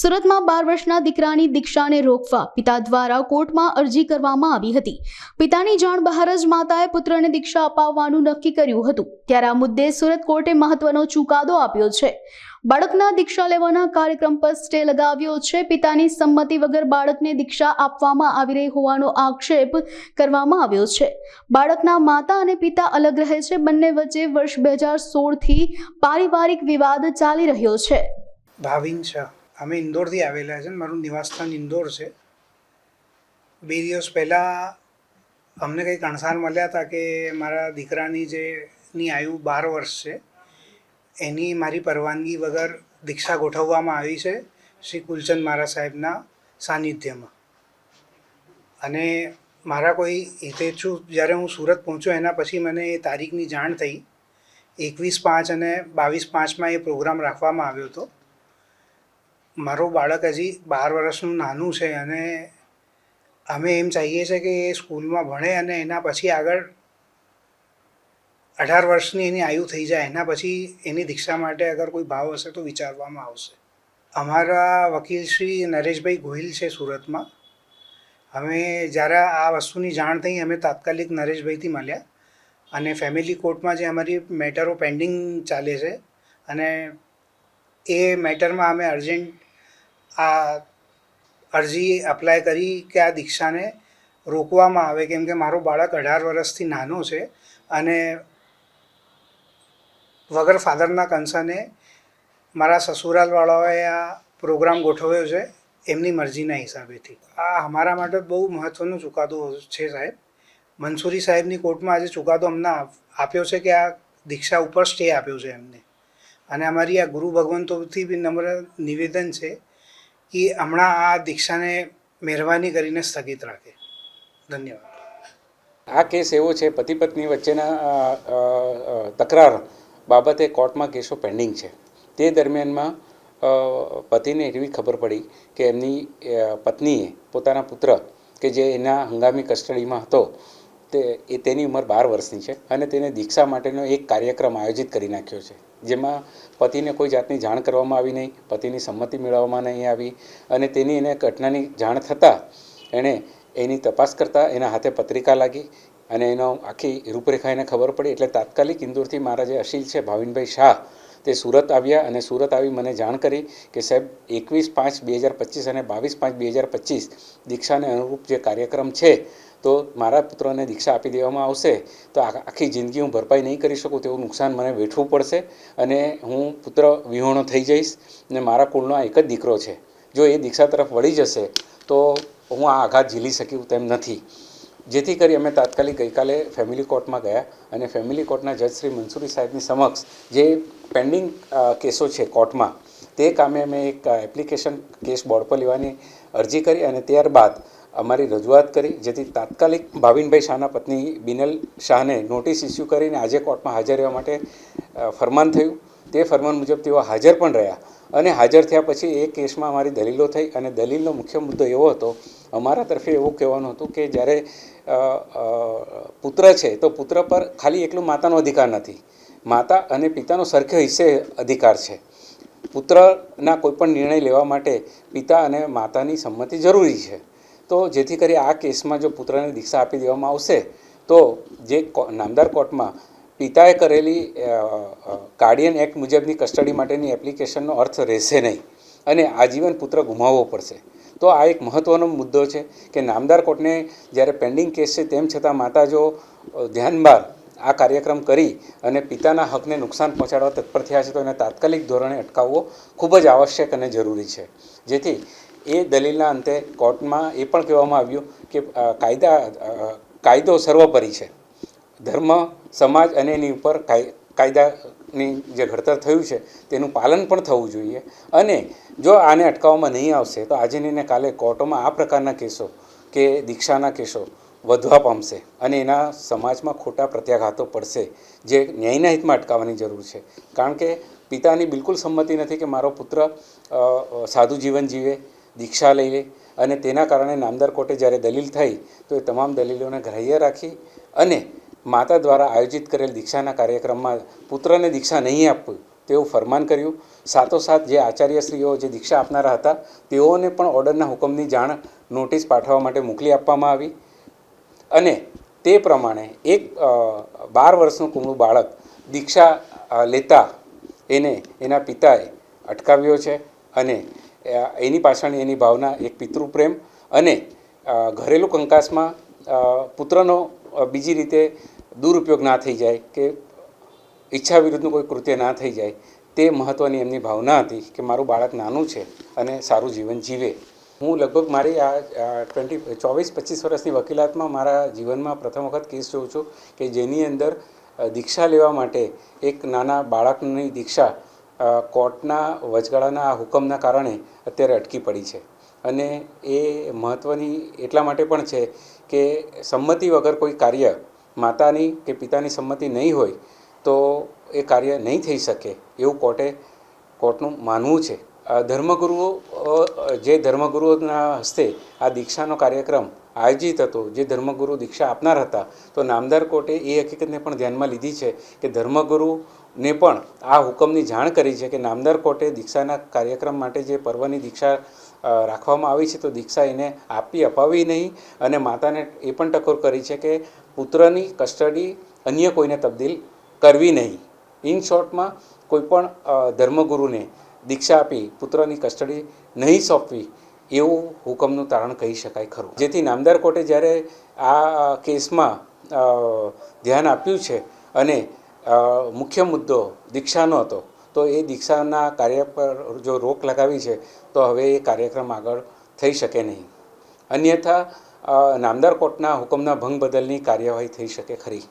સુરતમાં બાર વર્ષના દીકરાની દીક્ષાને રોકવા પિતા દ્વારા કોર્ટમાં અરજી કરવામાં આવી હતી. પિતાની જાણ બહાર જ માતાએ પુત્રને દીક્ષા અપાવવાનું નક્કી કર્યું હતું. ત્યારે આ મુદ્દે સુરત કોર્ટે મહત્વનો ચુકાદો આપ્યો છે. બાળકના દીક્ષા લેવાના કાર્યક્રમ પર સ્ટે લગાવ્યો છે. પિતાની સંમતિ વગર બાળકને દીક્ષા આપવામાં આવી રહી હોવાનો આક્ષેપ કરવામાં આવ્યો છે. બાળકના માતા અને પિતા અલગ રહે છે. બંને વચ્ચે વર્ષ બે હજાર સોળથી પારિવારિક વિવાદ ચાલી રહ્યો છે. ભાવિન શાહ. અમે ઇન્દોરથી આવેલા છે મારું નિવાસસ્થાન ઇન્દોર છે. બે દિવસ પહેલાં અમને કંઈક અણસાર મળ્યા હતા કે મારા દીકરાની જે ની આયુ બાર વર્ષ છે, એની મારી પરવાનગી વગર દીક્ષા ગોઠવવામાં આવી છે શ્રી કુલચંદ મારા સાહેબના સાનિધ્યમાં. અને મારા કોઈ હિતેચ્છુ, જ્યારે હું સુરત પહોંચ્યો એના પછી મને એ તારીખની જાણ થઈ. એકવીસ પાંચ અને બાવીસ પાંચમાં એ પ્રોગ્રામ રાખવામાં આવ્યો હતો. મારું બાળક હજી બાર વર્ષનું નાનું છે અને અમે એમ ચાહીએ છીએ કે એ સ્કૂલમાં ભણે અને એના પછી આગળ અઢાર વર્ષની એની આયુ થઈ જાય, એના પછી એની દીક્ષા માટે અગર કોઈ ભાવ હશે તો વિચારવામાં આવશે. અમારા વકીલ શ્રી નરેશભાઈ ગોહિલ છે સુરતમાં. અમે જ્યારે આ વસ્તુની જાણ થઈ, અમે તાત્કાલિક નરેશભાઈથી મળ્યા અને ફેમિલી કોર્ટમાં જે અમારી મેટરો પેન્ડિંગ ચાલે છે અને એ મેટરમાં અમે અર્જન્ટ આ અરજી અપ્લાય કરી કે આ દીક્ષાને રોકવામાં આવે, કેમ કે મારો બાળક અઢાર વર્ષથી નાનો છે અને વગર ફાધરના કન્સર્ને મારા સસુરાલવાળાઓએ આ પ્રોગ્રામ ગોઠવ્યો છે, એમની મરજીના હિસાબેથી. આ અમારા માટે બહુ મહત્ત્વનો ચુકાદો છે સાહેબ. મંસૂરી સાહેબની કોર્ટમાં આજે ચુકાદો અમને આપ્યો છે કે આ દીક્ષા ઉપર સ્ટે આપ્યો છે એમને. અને અમારી આ ગુરુ ભગવંતોથી બી નમ્ર નિવેદન છે કે હમણાં આ દીક્ષાને મહેરબાની કરીને સ્થગિત રાખે. ધન્યવાદ. આ કેસ એવો છે પતિ પત્ની વચ્ચેના તકરાર બાબતે કોર્ટમાં કેસો પેન્ડિંગ છે. તે દરમિયાનમાં પતિને એવી ખબર પડી કે એમની પત્નીએ પોતાના પુત્ર કે જે એના હંગામી કસ્ટડીમાં હતો તે એ તેની ઉંમર બાર વર્ષની છે અને તેને દીક્ષા માટેનો એક કાર્યક્રમ આયોજિત કરી નાખ્યો છે. જેમાં પતિને કોઈ જાતની જાણ કરવામાં આવી નહીં, પતિની સંમતિ મેળવવામાં નહીં આવી અને તેની એને ઘટનાની જાણ થતાં એણે એની તપાસ કરતાં એના હાથે પત્રિકા લાગી અને એનો આખી રૂપરેખા એને ખબર પડી એટલે તાત્કાલિક ઇન્દોરથી મારા જે અશીલ છે, ભાવિનભાઈ શાહ, તે સુરત આવ્યા અને સુરત આવી મને જાણ કરી કે સાહેબ, એકવીસ પાંચ બે હજાર પચીસ અને બાવીસ પાંચ બે હજાર પચીસ દીક્ષાને અનુરૂપ જે કાર્યક્રમ છે તો મારા પુત્રને દીક્ષા આપી દેવામાં આવશે, તો આખી જિંદગી હું ભરપાઈ નહીં કરી શકું તેવું નુકસાન મને વેઠવું પડશે અને હું પુત્ર વિહોણો થઈ જઈશ ને મારા કુળનો આ એક જ દીકરો છે. જો એ દીક્ષા તરફ વળી જશે, તો હું આ આઘાત ઝીલી શક્યું તેમ નથી. જેથી કરી અમે તાત્કાલિક ગઈકાલે ફેમિલી કોર્ટમાં ગયા અને ફેમિલી કોર્ટના જજ શ્રી મંસૂરી સાહેબની સમક્ષ જે પેન્ડિંગ કેસો છે કોર્ટમાં, તે કામે અમે એક એપ્લિકેશન કેસ બોર્ડ પર લેવાની અરજી કરી અને ત્યારબાદ અમારી રજૂઆત કરી, જેથી તાત્કાલિક ભાવિનભાઈ શાહના પત્ની બિનલ શાહને નોટિસ ઇસ્યુ કરીને આજે કોર્ટમાં હાજર રહેવા માટે ફરમાન થયું. તે ફરમાન મુજબ તેઓ હાજર પણ રહ્યા અને હાજર થયા પછી એ કેસમાં અમારી દલીલો થઈ અને દલીલનો મુખ્ય મુદ્દો એવો હતો, અમારા તરફે એવું કહેવાનું હતું કે જ્યારે પુત્ર છે તો પુત્ર પર ખાલી એકલું માતાનો અધિકાર નથી. માતા અને પિતાનો સરખે હિસ્સે અધિકાર છે. પુત્રના કોઈપણ નિર્ણય લેવા માટે પિતા અને માતાની સંમતિ જરૂરી છે. તો જેથી કરી આ કેસમાં જો પુત્રને દીક્ષા આપી દેવામાં આવશે, તો જે નામદાર કોર્ટમાં પિતાએ કરેલી ગાર્ડિયન એક્ટ મુજબની કસ્ટડી માટેની એપ્લિકેશનનો અર્થ રહેશે નહીં અને આજીવન પુત્ર ગુમાવવો પડશે. તો આ એક મહત્ત્વનો મુદ્દો છે કે નામદાર કોર્ટને જ્યારે પેન્ડિંગ કેસ છે તેમ છતાં માતા જો ધ્યાનબાર આ કાર્યક્રમ કરી અને પિતાના હકને નુકસાન પહોંચાડવા તત્પર થયા છે, તો એને તાત્કાલિક ધોરણે અટકાવવો ખૂબ જ આવશ્યક અને જરૂરી છે. જેથી એ દલીલના અંતે કોર્ટમાં એ પણ કહેવામાં આવ્યું કે કાયદા કાયદો સર્વોપરી છે. ધર્મ, સમાજ અને એની ઉપર કાય- કાયદાની જે ઘડતર થયું છે, તેનું પાલન પણ થવું જોઈએ. અને જો આને અટકાવવામાં નહીં આવશે, તો આજે ને કાલે કોર્ટોમાં આ પ્રકારના કેસો કે દીક્ષાના કેસો વધવા પામશે અને એના સમાજમાં ખોટા પ્રત્યાઘાતો પડશે, જે ન્યાયના હિતમાં અટકાવવાની જરૂર છે. કારણ કે પિતાની બિલકુલ સંમતિ નથી કે મારો પુત્ર સાદું જીવન જીવે દીક્ષા લઈ લે અને તેના કારણે નામદાર કોર્ટે જ્યારે દલીલ થઈ, તો એ તમામ દલીલોને ગ્રાહ્ય રાખી અને માતા દ્વારા આયોજિત કરેલ દીક્ષાના કાર્યક્રમમાં પુત્રને દીક્ષા નહીં આપવું તેવું ફરમાન કર્યું. સાથોસાથ જે આચાર્યશ્રીઓ જે દીક્ષા આપનારા હતા, તેઓને પણ ઓર્ડરના હુકમની જાણ નોટિસ પાઠવવા માટે મોકલી આપવામાં આવી. અને તે પ્રમાણે એક બાર વર્ષનું કુમળું બાળક દીક્ષા લેતા એને એના પિતાએ અટકાવ્યો છે અને એની પાછળની એની ભાવના, એક પિતૃપ્રેમ અને ઘરેલું કંકાસમાં પુત્રનો બીજી રીતે દુરુપયોગ ના થઈ જાય કે ઈચ્છા વિરુદ્ધનું કોઈ કૃત્ય ના થઈ જાય, તે મહત્ત્વની એમની ભાવના હતી કે મારું બાળક નાનું છે અને સારું જીવન જીવે. હું લગભગ મારી આ ટ્વેન્ટી, ચોવીસ, પચીસ વર્ષની વકીલાતમાં મારા જીવનમાં પ્રથમ વખત કેસ જોઉં છું કે જેની અંદર દીક્ષા લેવા માટે એક નાના બાળકની દીક્ષા કોર્ટના વચગાળાના આ હુકમના કારણે અત્યારે અટકી પડી છે. અને એ મહત્ત્વની એટલા માટે પણ છે કે સંમતિ વગર કોઈ કાર્ય માતાની કે પિતાની સંમતિ નહીં હોય તો એ કાર્ય નહીં થઈ શકે એવું કોર્ટે, કોર્ટનું માનવું છે. ધર્મગુરુઓ જે ધર્મગુરુઓના હસ્તે આ દીક્ષાનો કાર્યક્રમ આયોજિત હતો, જે ધર્મગુરુ દીક્ષા આપનાર હતા, તો નામદાર કોર્ટે એ હકીકતને પણ ધ્યાનમાં લીધી છે કે ધર્મગુરુને પણ આ હુકમની જાણ કરી છે કે નામદાર કોર્ટે દીક્ષાના કાર્યક્રમ માટે જે પર્વની દીક્ષા રાખવામાં આવી છે, તો દીક્ષા એને આપી અપાવી નહીં અને માતાને એ પણ ટકોર કરી છે કે પુત્રની કસ્ટડી અન્ય કોઈને તબદીલ કરવી નહીં. ઇન શોર્ટમાં કોઈપણ ધર્મગુરુને દીક્ષા આપી પુત્રની કસ્ટડી નહીં સોંપવી એવું હુકમનું તારણ કહી શકાય ખરું. જેથી નામદાર કોર્ટે જ્યારે આ કેસમાં ધ્યાન આપ્યું છે અને મુખ્ય મુદ્દો દીક્ષાનો હતો, તો એ દીક્ષાના કાર્ય પર જો રોક લગાવી છે, તો હવે એ કાર્યક્રમ આગળ થઈ શકે નહીં. અન્યથા નામદાર કોર્ટના હુકમના ભંગ બદલની કાર્યવાહી થઈ શકે ખરી.